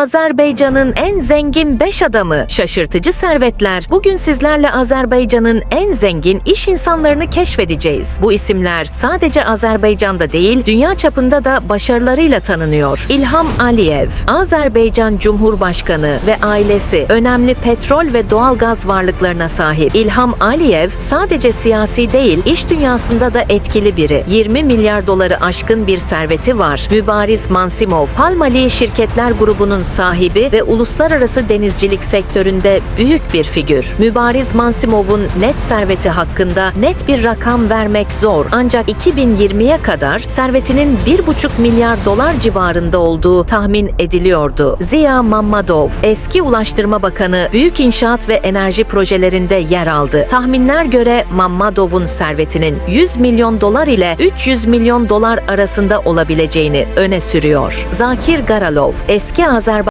Azerbaycan'ın en zengin 5 adamı, şaşırtıcı servetler. Bugün sizlerle Azerbaycan'ın en zengin iş insanlarını keşfedeceğiz. Bu isimler sadece Azerbaycan'da değil, dünya çapında da başarılarıyla tanınıyor. İlham Aliyev, Azerbaycan Cumhurbaşkanı ve ailesi önemli petrol ve doğal gaz varlıklarına sahip. İlham Aliyev sadece siyasi değil, iş dünyasında da etkili biri. 20 milyar doları aşkın bir serveti var. Mübariz Mansimov, Palmali Şirketler Grubu'nun sahibi ve uluslararası denizcilik sektöründe büyük bir figür. Mübariz Mansimov'un net serveti hakkında net bir rakam vermek zor. Ancak 2020'ye kadar servetinin 1,5 milyar dolar civarında olduğu tahmin ediliyordu. Ziya Mammadov, eski Ulaştırma Bakanı, büyük inşaat ve enerji projelerinde yer aldı. Tahminler göre Mammadov'un servetinin 100 milyon dolar ile 300 milyon dolar arasında olabileceğini öne sürüyor. Zakir Garalov, eski